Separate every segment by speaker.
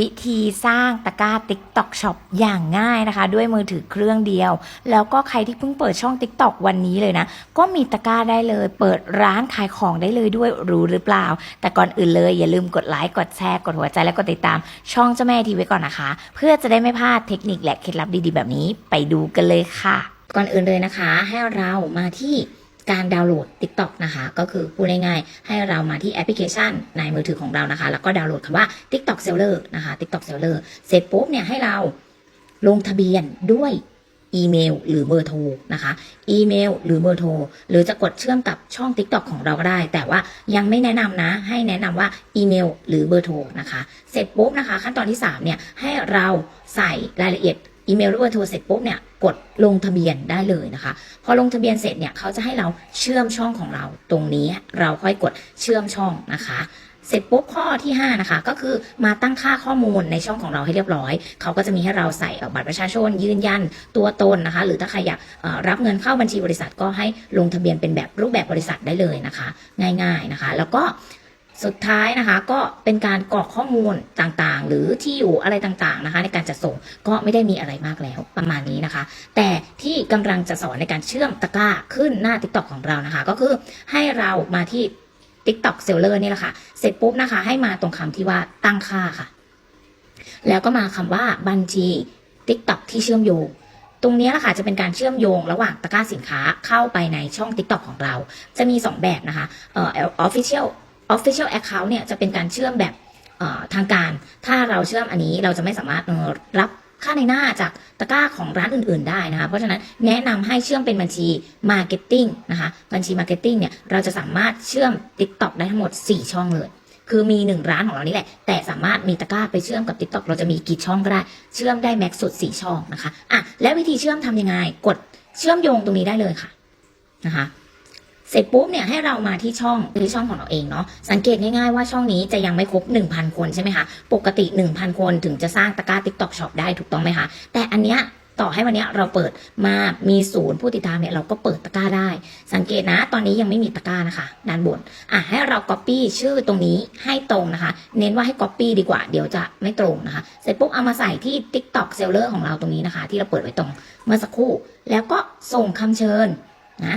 Speaker 1: วิธีสร้างตะกร้า TikTok Shop อย่างง่ายนะคะ ด้วยมือถือเครื่องเดียว แล้วก็ใครที่เพิ่งเปิดช่อง TikTok วันนี้เลยนะ ก็มีตะกร้าได้เลย เปิดร้านขายของได้เลยด้วยรู้หรือเปล่า แต่ก่อนอื่นเลยอย่าลืมกดไลค์กดแชร์กดหัวใจและกดติดตาม ช่องเจ้าแม่ทีไว้ก่อนนะคะ เพื่อจะได้ไม่พลาดเทคนิคและเคล็ดลับดีๆ แบบนี้ไปดูกันเลยค่ะ ก่อนอื่นเลยนะคะ ให้เรามาที่ การดาวน์โหลด TikTok นะคะ ก็คือพูดง่ายๆให้เรามาที่แอปพลิเคชันในมือถือของเรานะคะ แล้วก็ดาวน์โหลดคำว่า TikTok Seller นะคะ TikTok Seller เสร็จปุ๊บเนี่ยให้เราลงทะเบียนด้วยอีเมลหรือเบอร์โทรนะคะ อีเมลหรือเบอร์โทรหรือจะกดเชื่อมกับช่อง TikTok ของเราก็ได้ แต่ว่ายังไม่แนะนำนะ ให้แนะนำว่าอีเมลหรือเบอร์โทรนะคะ เสร็จปุ๊บนะคะ ขั้นตอนที่3เนี่ยให้เราใส่รายละเอียด อีเมลหรือเบอร์โทรเสร็จปุ๊บเนี่ยกดลงทะเบียนได้เลยนะคะ พอลงทะเบียนเสร็จเนี่ยเขาจะให้เราเชื่อมช่องของเราตรงนี้เราค่อยกดเชื่อมช่องนะคะเสร็จปุ๊บข้อที่ 5 นะคะ ก็คือมาตั้งค่าข้อมูลในช่องของเราให้เรียบร้อย เขาก็จะมีให้เราใส่บัตรประชาชน ยืนยันตัวตนนะคะ หรือถ้าใครอยากรับเงินเข้าบัญชีบริษัทก็ให้ลงทะเบียนเป็นแบบรูปแบบบริษัทได้เลยนะคะ ง่าย ๆนะคะ แล้วก็ สุดท้ายนะคะก็เป็นการกรอกข้อมูลต่างๆ หรือที่อยู่อะไรต่างๆนะคะ ในการจัดส่งก็ไม่ได้มีอะไรมากแล้วประมาณนี้นะคะ แต่ที่กำลังจะสอนในการเชื่อมตะกร้าขึ้นหน้า TikTok ของเรานะคะ ก็คือให้เรามาที่ TikTok Seller นี่แหละค่ะ เสร็จปุ๊บนะคะ ให้มาตรงคำที่ว่าตั้งค่าค่ะ แล้วก็มาคำว่าบัญชี TikTok ที่เชื่อมโยงตรงนี้แหละค่ะจะเป็นการเชื่อมโยงระหว่างตะกร้าสินค้าเข้าไปในช่อง TikTok ของเรา จะมี 2 แบบนะคะเอ่อ official official account เนี่ยจะเป็นการเชื่อมแบบทางการ ถ้าเราเชื่อมอันนี้เราจะไม่สามารถรับค่าในหน้าจากตะกร้าของร้านอื่น ๆ ได้นะคะ เพราะฉะนั้นแนะนำให้เชื่อมเป็นบัญชี Marketing นะคะ บัญชี Marketing เนี่ยเราจะสามารถเชื่อม TikTok ได้ทั้งหมด 4 ช่องเลย คือมี 1 ร้านของเรานี่แหละ แต่สามารถมีตะกร้าไปเชื่อมกับ TikTok เราจะมีกี่ช่องก็ได้ เชื่อมได้แม็กซ์สุด 4 ช่องนะคะ อะ และวิธีเชื่อมทำยังไง กดเชื่อมโยงตรงนี้ได้เลยค่ะนะคะ เสร็จปุ๊บเนี่ยให้เรามาที่ช่องที่ช่องของเราเองเนาะสังเกตง่ายๆว่าช่องนี้จะยังไม่ครบ 1,000 คนใช่ไหมคะปกติ 1,000 คนถึงจะสร้างตะกร้า TikTok Shop ได้ถูกต้องไหมคะแต่อันเนี้ยต่อให้วันเนี้ยเราเปิดมามีศูนย์ผู้ติดตามเนี่ยเราก็เปิดตะกร้าได้ สังเกตนะ ตอนนี้ยังไม่มีตะกร้านะคะด้านบนอะให้เรา Copy ชื่อตรงนี้ให้ตรงนะคะ เน้นว่าให้ Copy ดีกว่า เดี๋ยวจะไม่ตรงนะคะ เสร็จปุ๊บเอามาใส่ที่ TikTok Seller ของเราตรงนี้นะคะ ที่เราเปิดไว้ตรงเมื่อสักครู่ แล้วก็ส่งคำเชิญนะ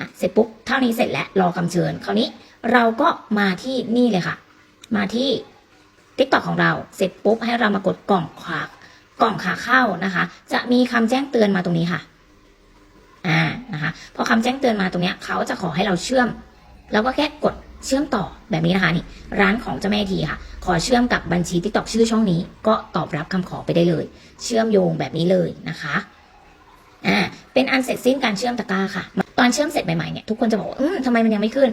Speaker 1: อะเสร็จปุ๊บเท่านี้เสร็จแล้วรอคำเชิญคราวนี้เราก็มาที่นี่เลยค่ะ มาที่ TikTok ของเราเสร็จปุ๊บให้เรามากดกล่องขวากล่องขาเข้านะคะ จะมีคำแจ้งเตือนมาตรงนี้ค่ะอ่านะคะพอคำแจ้งเตือนมาตรงเนี้ยเขาจะขอให้เราเชื่อมแล้วก็แค่กดเชื่อมต่อแบบนี้นะคะนี่ร้านของเจ้าแม่ทีค่ะ ขอเชื่อมกับบัญชี TikTok ชื่อช่องนี้ ก็ตอบรับคำขอไปได้เลย เชื่อมโยงแบบนี้เลยนะคะ อ่าเป็นอันเสร็จสิ้นการเชื่อมตะกร้าค่ะ ตอนเชื่อมเสร็จใหม่ๆเนี่ยทุกคนจะบอกว่าอืมทำไมมันยังไม่ขึ้น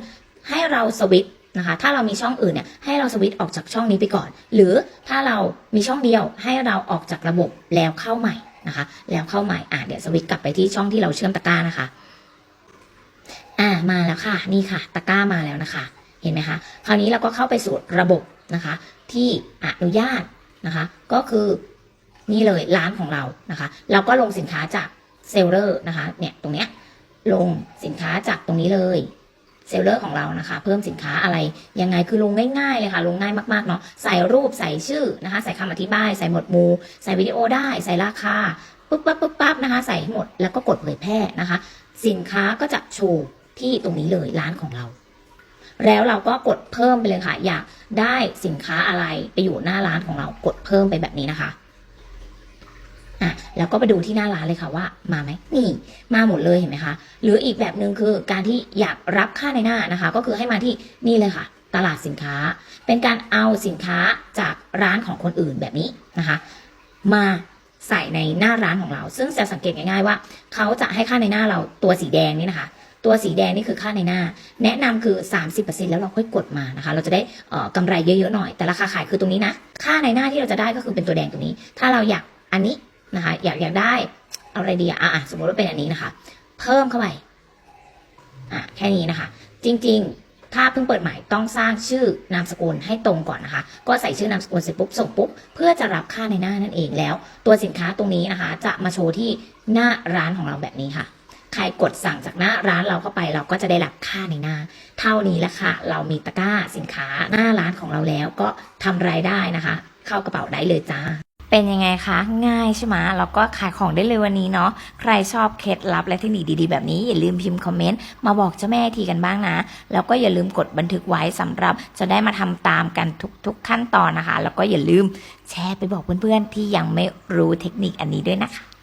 Speaker 1: ให้เราสวิตนะคะถ้าเรามีช่องอื่นเนี่ยให้เราสวิตออกจากช่องนี้ไปก่อน หรือถ้าเรามีช่องเดียวให้เราออกจากระบบแล้วเข้าใหม่นะคะ แล้วเข้าใหม่อ่าเดี๋ยวสวิตกลับไปที่ช่องที่เราเชื่อมตะกร้านะคะอ่ามาแล้วค่ะนี่ค่ะ ตะกร้ามาแล้วนะคะ เห็นไหมคะคราวนี้เราก็เข้าไปสู่ระบบนะคะ ที่อนุญาตนะคะ ก็คือนี่เลยร้านของเรานะคะ เราก็ลงสินค้าจาก เซลเลอร์นะคะเนี่ยตรงเนี้ยลงสินค้าจากตรงนี้เลยเซลเลอร์ของเรานะคะ เพิ่มสินค้าอะไรยังไงคือลงง่ายๆเลยค่ะ ลงง่ายมากๆเนาะใส่รูปใส่ชื่อนะคะ ใส่คำอธิบาย ใส่หมวดหมู่ใส่วิดีโอได้ ใส่ราคาปุ๊บปั๊บปุ๊บปั๊บนะคะ ใส่ให้หมดแล้วก็กดเผยแพร่นะคะ สินค้าก็จะโชว์ที่ตรงนี้เลยร้านของเรา แล้วเราก็กดเพิ่มไปเลยค่ะ อยากได้สินค้าอะไรไปอยู่หน้าร้านของเรากดเพิ่มไปแบบนี้นะคะ แล้วก็ไปดูที่หน้าร้านเลยค่ะว่ามาไหมนี่มาหมดเลยเห็นไหมคะ หรืออีกแบบหนึ่งคือการที่อยากรับค่าในหน้านะคะ ก็คือให้มาที่นี่เลยค่ะ ตลาดสินค้า เป็นการเอาสินค้าจากร้านของคนอื่นแบบนี้นะคะ มาใส่ในหน้าร้านของเรา ซึ่งจะสังเกตง่ายๆว่า เขาจะให้ค่าในหน้าเราตัวสีแดงนี่นะคะ ตัวสีแดงนี่คือค่าในหน้า แนะนำคือ 30%แล้วเราค่อยกดมานะคะ เราจะได้เอ่อกำไรเยอะๆหน่อย แต่ราคาขายคือตรงนี้นะ ค่าในหน้าที่เราจะได้ก็คือเป็นตัวแดงตรงนี้ ถ้าเราอยากอันนี้ นะคะอยากอยากได้เอาอะไรดีอะอะสมมติว่าเป็นอันนี้นะคะ เพิ่มเข้าไปอะแค่นี้นะคะ จริง ๆ ถ้าเพิ่งเปิดใหม่ต้องสร้างชื่อนามสกุลให้ตรงก่อนนะคะ ก็ใส่ชื่อนามสกุลเสร็จปุ๊บส่งปุ๊บเพื่อจะรับค่าในหน้านั่นเองแล้ว ตัวสินค้าตรงนี้นะคะ จะมาโชว์ที่หน้าร้านของเราแบบนี้ค่ะใครกดสั่งจากหน้าร้านเราเข้าไปเราก็จะได้รับค่าในหน้า เท่านี้แหละค่ะ เรามีตะกร้าสินค้าหน้าร้านของเราแล้วก็ทำรายได้นะคะ
Speaker 2: เข้ากระเป๋าได้เลยจ้า
Speaker 1: เป็นยังไงคะ ง่ายใช่ไหมแล้วก็ขายของได้เลยวันนี้เนาะใครชอบเคล็ดลับและเทคนิคดีๆ แบบนี้ อย่าลืมพิมพ์คอมเมนต์มาบอกเจ้าแม่ทีกันบ้างนะ แล้วก็อย่าลืมกดบันทึกไว้สำหรับจะได้มาทำตามกันทุกๆขั้นตอนนะคะ แล้วก็อย่าลืมแชร์ไปบอกเพื่อนๆที่ยังไม่รู้เทคนิคอันนี้ด้วยนะคะ